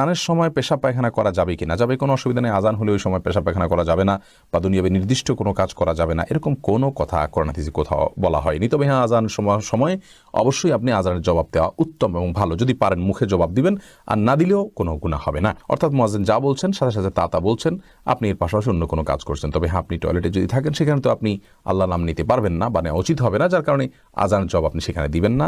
আজানের সময় পেশাব পায়খানা করা যাবে কি না যাবে কোনো অসুবিধা নেই, আজান হলে ওই সময় পেশাব পায়খানা করা যাবে না বা দুনিয়াবে নির্দিষ্ট কোনো কাজ করা যাবে না। এরকম কোনো কথা করোনাথিসি কোথাও বলা হয়নি। তবে হ্যাঁ আজান সময় সময় অবশ্যই আপনি আজানের জবাব দেওয়া উত্তম এবং ভালো। যদি পারেন মুখে জবাব দিবেন, আর না দিলেও কোনো গুণা হবে না। অর্থাৎ মোয়াজেন যা বলছেন, সাথে সাথে তা তা বলছেন, আপনি এর পাশাপাশি অন্য কোনো কাজ করছেন। তবে হ্যাঁ আপনি টয়লেটে যদি থাকেন, সেখানে তো আপনি আল্লাহ নাম নিতে পারবেন না বা নেওয়া উচিত হবে না, যার কারণে আজানের জবাব আপনি সেখানে দিবেন না।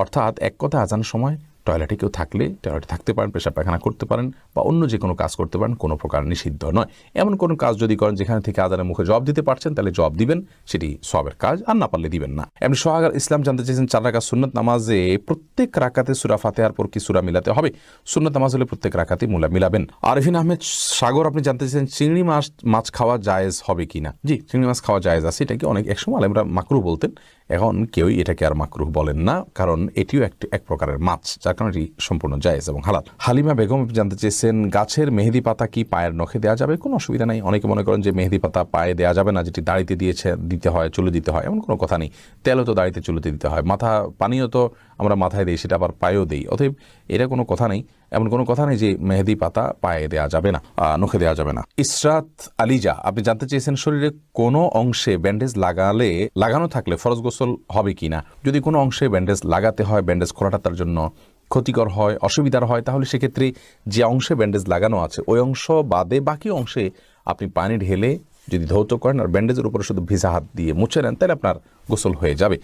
অর্থাৎ এক কথা আজানের সময় টয়লেটে কেউ থাকলে টয়লেটে থাকতে পারেন পেশাব পায়খানা করতে পারেন, বা অন্য যে কোনো কাজ করতে পারেন, কোনো প্রকার নিষিদ্ধ নয়। এমন কোনো কাজ যদি করেন যেখানে থেকে আজানের মুখে জব দিতে পারছেন, তাহলে জব দিবেন, সেটি সবের কাজ, আর না পারলে দিবেন না। এমনি সোহাগার ইসলাম জানতে চেয়েছেন, চার রাখা সুন্নত নামাজে প্রত্যেক রাকাতে সুরা ফাতেহার পর কি সুরা মিলাতে হবে? সুন্নত নামাজ হলে প্রত্যেক রাকাতে মুলা মিলাবেন। আরফিন আহমেদ সাগর, আপনি জানতে চেয়েছেন, চিংড়ি মাছ মাছ খাওয়া জায়েজ হবে কি না জি, চিংড়ি মাছ খাওয়া জায়েজ আছে, এটাকে অনেক, একসময় আলেমরা মাকরু বলতেন। এখন কেউই এটাকে আর মাকরুহ বলেন না, কারণ এটিও একটি এক প্রকারের মাছ, যার কারণে এটি সম্পূর্ণ জায়েজ এবং হালাল। হালিমা বেগম জানতে চেয়েছেন, গাছের মেহেদি পাতা কি পায়ের নখে দেওয়া যাবে? কোনো অসুবিধা নাই। অনেকে মনে করেন যে মেহেদি পাতা পায়ে দেওয়া যাবে না, যেটি দাড়িতে দিয়েছে দিতে হয় চুলে দিতে হয়, এমন কোনো কথা নেই। তেলও তো দাড়িতে চুলেতে দিতে হয়। মাথা পানিও তো আমরা মাথায় দিই, সেটা আবার পায়েও দিই। অতএব এটা কোনো কথা নেই, এমন কোনো কথা নেই যে মেহেদি পাতা পায়ে দেওয়া যাবে না নখে দেওয়া যাবে না। ইসরাত আলিজা, আপনি জানতে চেয়েছেন শরীরে কোনো অংশে ব্যান্ডেজ লাগালে, লাগানো থাকলে ফরজ গোসল হবে কি না? যদি কোনো অংশে ব্যান্ডেজ লাগাতে হয়, ব্যান্ডেজ খোলাটা তার জন্য ক্ষতিকর হয়, অসুবিধার হয়, তাহলে সেক্ষেত্রে যে অংশে ব্যান্ডেজ লাগানো আছে, ওই অংশ বাদে বাকি অংশে আপনি পানি ঢেলে যদি ধৌত করেন আর ব্যান্ডেজের উপরে শুধু ভিজা হাত দিয়ে মুছে নেন, তাহলে আপনার গোসল হয়ে যাবে।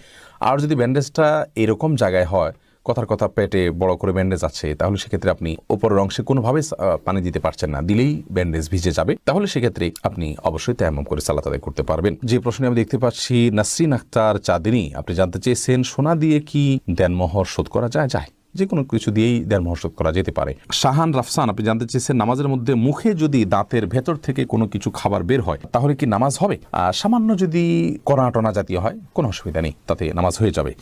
আর যদি ব্যান্ডেজটা এরকম জায়গায় হয়, কথার কথা পেটে বড় করে ব্যান্ডেজ আছে, তাহলে সেক্ষেত্রে আপনি ওপরের অংশে কোনোভাবে পানি দিতে পারছেন না। দিলেই ব্যান্ডেজ ভিজে যাবে। তাহলে সেক্ষেত্রে আপনি অবশ্যই তেমন করে সালাত আদায় করতে পারবেন। যে প্রশ্নে আমি দেখতে পাচ্ছি, নাসরিন আক্তার চাঁদিনী, আপনি জানতে চেয়েছেন, সোনা দিয়ে কি দেনমোহর শোধ করা যায়? যায় যে কোনো কিছু দিয়েই দেড় মহসদ করা যেতে পারে। শাহান রাফসান, আপনি জানতে চেয়েছেন, নামাজের মধ্যে মুখে যদি দাঁতের ভেতর থেকে কোনো কিছু খাবার বের হয়, তাহলে কি নামাজ হবে? সামান্য যদি কণা টনা জাতীয় হয়, কোনো অসুবিধা নেই, তাতে নামাজ হয়ে যাবে।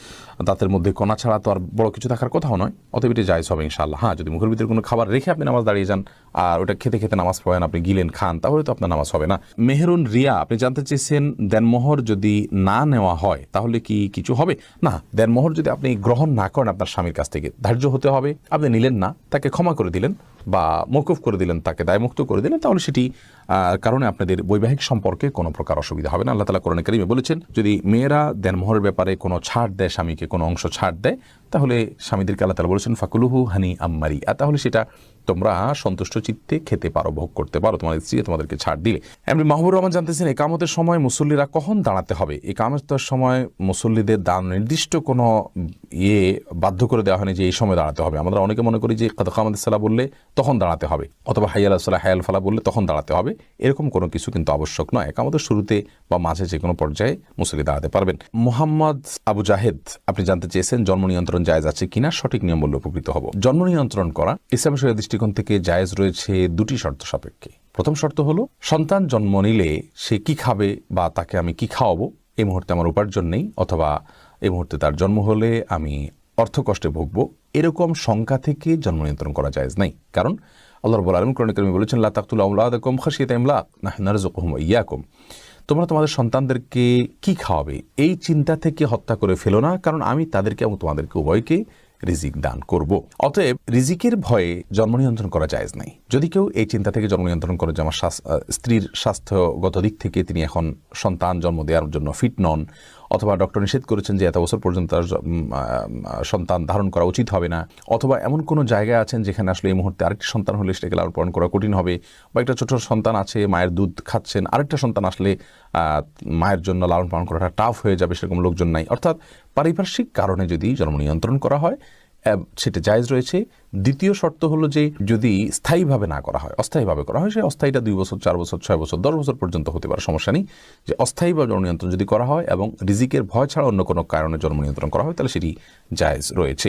দাঁতের মধ্যে কণা ছাড়া তো আর বড় কিছু থাকার কথাও নয়, অতএব এটি জায়জ হবে ইনশাআল্লাহ। হ্যাঁ যদি মুখের ভিতরে কোনো খাবার রেখে আপনি নামাজ দাঁড়িয়ে যান, আর ওটা খেতে খেতে নামাজ পড়েন, আপনি গিলেন, খান, তাহলে তো আপনার নামাজ হবে না। মেহরুন রিয়া, আপনি জানতে চেয়েছেন, দেনমোহর যদি না নেওয়া হয়, তাহলে কি কিছু হবে? না, দেনমোহর যদি আপনি গ্রহণ না করেন আপনার স্বামীর কাছ থেকে ধার্য হতে হবে। আপনি নিলেন না, তাকে ক্ষমা করে দিলেন বা মৌকুফ করে দিলেন, তাকে দায়মুক্ত করে দিলেন, তাহলে সেটি কারণে আপনাদের বৈবাহিক সম্পর্কে কোনো প্রকার অসুবিধা হবে না। আল্লাহ তালা করণে কারিমে বলেছেন, যদি মেয়েরা দেনমোহরের ব্যাপারে কোনো ছাড় দেয়, স্বামীকে কোনো অংশ ছাড় দেয় তাহলে স্বামীদেরকে আল্লাহ তালা বলেছেন, ফাকুলুহু হানি আম্মারি। আর তাহলে সেটা তোমরা সন্তুষ্ট চিত্তে খেতে পারো, ভোগ করতে পারো, তোমাদের স্ত্রী তোমাদেরকে ছাড় দিলে। এমনি মাহবুর রহমান জানতেছেন, একামতের সময় মুসল্লিরা কখন দাঁড়াতে হবে? একামতের সময় মুসল্লিদের দান নির্দিষ্ট কোনো ইয়ে বাধ্য করে দেওয়া হয়নি যে এই সময় দাঁড়াতে হবে। আমরা অনেকে মনে করি যে কামাদের সালা বললে তখন দাঁড়াতে হবে। অথবা হাইয়াল সাল্লাহ হায়াল ফালা বললে তখন দাঁড়াতে হবে। এরকম কোনো কিছু কিন্তু আবশ্যক নয়। একামতের শুরুতে বা মাঝে যে কোনো পর্যায়ে মুসল্লি দাঁড়াতে পারবেন। মোহাম্মদ আবু জাহেদ, আপনি জানতে চেয়েছেন জন্ম নিয়ন্ত্রণ জায়েজ আছে কিনা সঠিক নিয়ম বলে উপকৃত হব। জন্ম নিয়ন্ত্রণ করা, ইসলাম শরীয় দৃষ্টিকোণ থেকে জায়েজ রয়েছে দুটি শর্ত সাপেক্ষে। প্রথম শর্ত হলো, সন্তান জন্ম নিলে সে কি খাবে বা তাকে আমি কি খাওয়াবো? এই মুহূর্তে আমার উপার্জন নেই, অথবা এই মুহূর্তে তার জন্ম হলে আমি অর্থ কষ্টে ভুগবো। এরকম শঙ্কা থেকে জন্ম নিয়ন্ত্রণ করা জায়েজ নাই। কারণ আল্লাহ রবুল আলম করণে বলেছেন, লা তাকতুল আউলাদাকুম খাশিয়াতা ইমলাক ওয়া ইয়াকুম তোমরা তোমাদের সন্তানদেরকে কি খাওয়াবে? এই চিন্তা থেকে হত্যা করে ফেলো না, কারণ আমি তাদেরকে এবং তোমাদেরকে উভয়কে রিজিক দান করব। অতএব রিজিকের ভয়ে জন্ম নিয়ন্ত্রণ করা জায়েজ নাই। যদি কেউ এই চিন্তা থেকে জন্ম নিয়ন্ত্রণ করে যে আমার স্ত্রীর স্বাস্থ্যগত দিক থেকে তিনি এখন সন্তান জন্ম দেওয়ার জন্য ফিট নন অথবা ডক্টর নিষেধ করেছেন যে এত বছর পর্যন্ত তার সন্তান ধারণ করা উচিত হবে না। অথবা এমন কোনো জায়গায় আছেন যেখানে আসলে এই মুহূর্তে আরেকটি সন্তান হলে সেটাকে লালন পালন করা কঠিন হবে বা একটা ছোট সন্তান আছে, মায়ের দুধ খাচ্ছেন, আরেকটা সন্তান আসলে মায়ের জন্য লালন পালন করাটা টাফ হয়ে যাবে সেরকম লোকজন নাই। অর্থাৎ পারিপার্শ্বিক কারণে যদি জন্ম নিয়ন্ত্রণ করা হয় সেটা জায়জ রয়েছে। দ্বিতীয় শর্ত হলো যে, যদি স্থায়ীভাবে না করা হয়, অস্থায়ীভাবে করা হয়, সে অস্থায়ীটা দুই বছর, চার বছর, ছয় বছর, দশ বছর পর্যন্ত হতে পারে, সমস্যা নেই। যে অস্থায়ীভাবে জন্ম নিয়ন্ত্রণ যদি করা হয় এবং রিজিকের ভয় ছাড়া অন্য কোনো কারণে জন্ম নিয়ন্ত্রণ করা হয়, তাহলে সেটি জায়জ রয়েছে।